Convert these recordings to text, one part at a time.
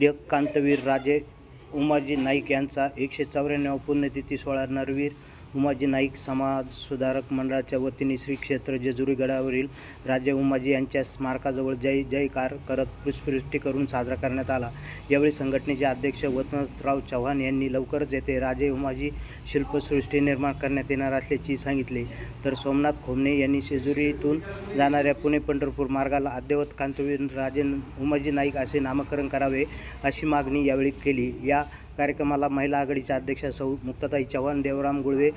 आद्य कांतवीर राजे उमाजी नाईक यांचा एकशे चौऱ्याण्णव पुण्यतिथी सोहळा नरवीर उमाजी नाईक समाज सुधारक मंडळाच्या वतीने श्री क्षेत्र जेजुरी गडावरील राजे उमाजी यांच्या स्मारकाजवळ जय जयकार करत पुष्पवृष्टी करून साजरा करण्यात आला. यावेळी संघटनेचे अध्यक्ष वसंतराव चव्हाण यांनी लवकरच येथे राजे उमाजी शिल्पसृष्टी निर्माण करण्यात येणार असल्याचे सांगितले. तर सोमनाथ खोमणे यांनी शेजुरीतून जाणाऱ्या पुणे पंढरपूर मार्गाला अद्यवत कांतवीर राजे उमाजी नाईक असे नामकरण करावे अशी मागणी यावेळी केली. या कार्यक्रमाला महिला आघाडीच्या अध्यक्षा सौ मुक्ताताई चव्हाण देवराम गुळवे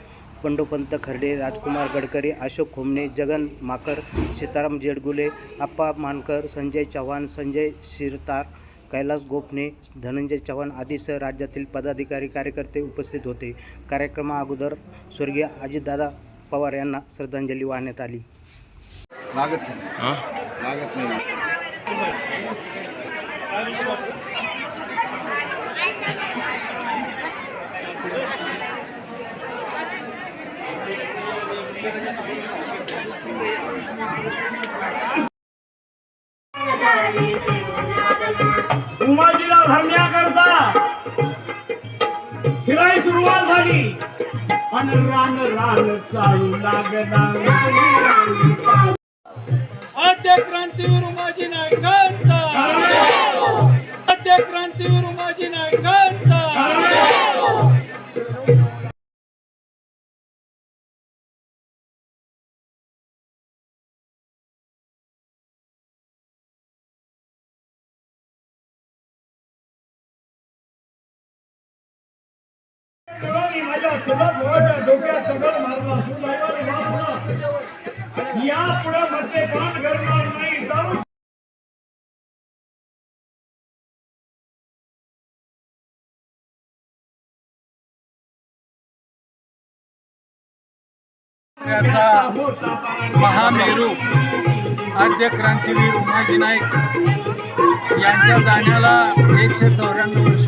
पंडोपंत खर्डे राजकुमार गडकरी अशोक खोमणे जगन माकर सीताराम जेडगुले आप्पा मानकर संजय चव्हाण संजय शिरतार कैलास गोपने धनंजय चव्हाण आदीसह राज्यातील पदाधिकारी कार्यकर्ते उपस्थित होते. कार्यक्रमा अगोदर स्वर्गीय अजितदादा पवार यांना श्रद्धांजली वाहण्यात आली. लागत नाही. हां? लागत नाही. उमाजीला धरण्याकरता फिरायला सुरुवात झाली आणि रान रान चालू लागला. आद्य क्रांतीवीर उमाजी नायकांचा. आद्य क्रांतीवीर उमाजी नायकांचा. मी माझ्या डोक्यात सगळं सुदैवाने या पुढे करणार नाही. दारू महामेरू आद्य क्रांतीवीर उमाजी नाईक यांच्या जाण्याला एकशे चौऱ्याण्णव वर्ष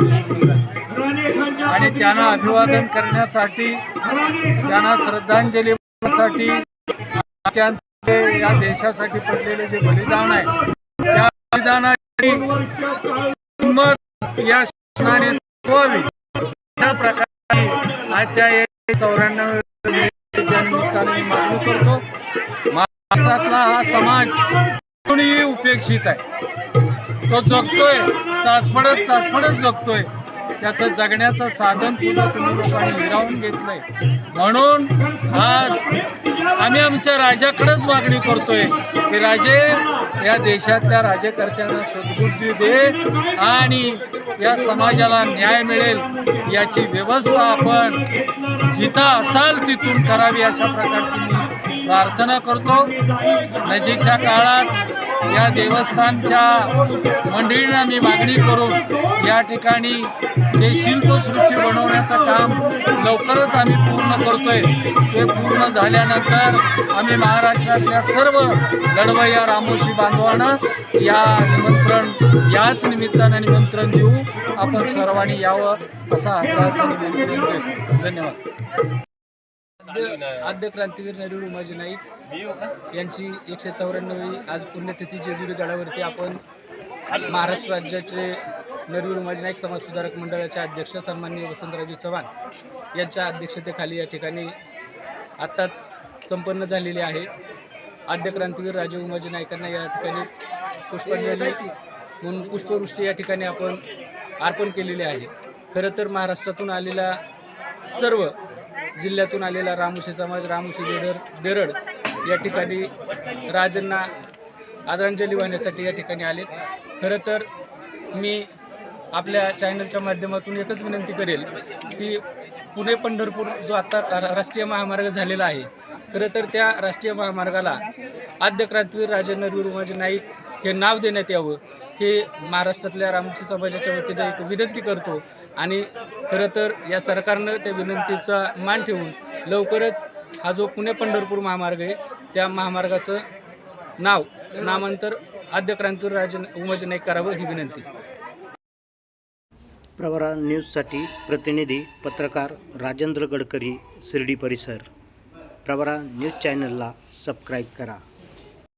त्यांना अभिवादन करण्यासाठी त्यांना श्रद्धांजली त्यांचे या देशासाठी पडलेले जे बलिदान आहे त्या बलिदानाची किंमत या शासनाने चुकवावी त्या प्रकारे आजच्या एक चौऱ्याण्णव निमित्ताने मी मागणी करतो महाराष्ट्रातला हा समाज कोणीही उपेक्षित आहे. तो जगतोय चाचपडत चाचपडत जगतोय. त्याचं जगण्याचं साधन सुद्धा तुम्ही लोकांनी हिरावून घेतलंय. म्हणून आज आम्ही आमच्या राजाकडेच मागणी करतोय की राजे या देशातल्या राज्यकर्त्यांना सद्बुद्धी दे आणि या समाजाला न्याय मिळेल याची व्यवस्था आपण जिथं असाल तिथून करावी अशा प्रकारची मी प्रार्थना करतो. नजीकच्या काळात या देवस्थानच्या मंडळींना मी मागणी करून या ठिकाणी जे शिल्पसृष्टी बनवण्याचं काम लवकरच आम्ही पूर्ण करतोय. ते पूर्ण झाल्यानंतर आम्ही महाराष्ट्रातल्या सर्व लढवय्या रामोशी बांधवांना या निमंत्रण याच निमित्तानं निमंत्रण देऊ. आपण सर्वांनी यावं असा आग्रहाचं निमंत्रण देतो धन्यवाद. आद्य क्रांतीवीर नरवीर उमाजी नाईक यांची एकशे चौऱ्याण्णवी आज पुण्यतिथी जेजुरी गडावरती आपण महाराष्ट्र राज्याचे नरवीर उमाजी नाईक समाज सुधारक मंडळाचे अध्यक्ष सन्माननीय वसंतरावजी चव्हाण यांच्या अध्यक्षतेखाली या ठिकाणी आत्ताच संपन्न झालेली आहे. आद्य क्रांतीवीर राजे उमाजी नाईकांना या ठिकाणी पुष्पांजली म्हणून पुष्पवृष्टी या ठिकाणी आपण अर्पण केलेली आहे. खरं तर महाराष्ट्रातून आलेला सर्व जिल्ह्यातून आलेला रामुशी समाज रामुशी बेडर बेरड या ठिकाणी राजांना आदरांजली वाहण्यासाठी या ठिकाणी आले. खरं तर मी आपल्या चॅनलच्या माध्यमातून एकच विनंती करेल की पुणे पंढरपूर जो आता रा- राष्ट्रीय महामार्ग झालेला आहे खरं तर त्या राष्ट्रीय महामार्गाला आद्य क्रांतीवीर राजे नरवीर नाईक हे नाव देण्यात यावं. हे महाराष्ट्रातल्या रामशी समाजाच्या वतीने एक विनंती करतो आणि खरं तर या सरकारनं त्या विनंतीचा मान ठेवून लवकरच हा जो पुणे पंढरपूर महामार्ग आहे त्या महामार्गाचं नाव नामांतर आद्य क्रांतीवीर राज उमाजी नाईक करावं ही विनंती. प्रवरा न्यूजसाठी प्रतिनिधी पत्रकार राजेंद्र गडकरी शिर्डी परिसर. प्रवरा न्यूज चॅनलला सबस्क्राईब करा.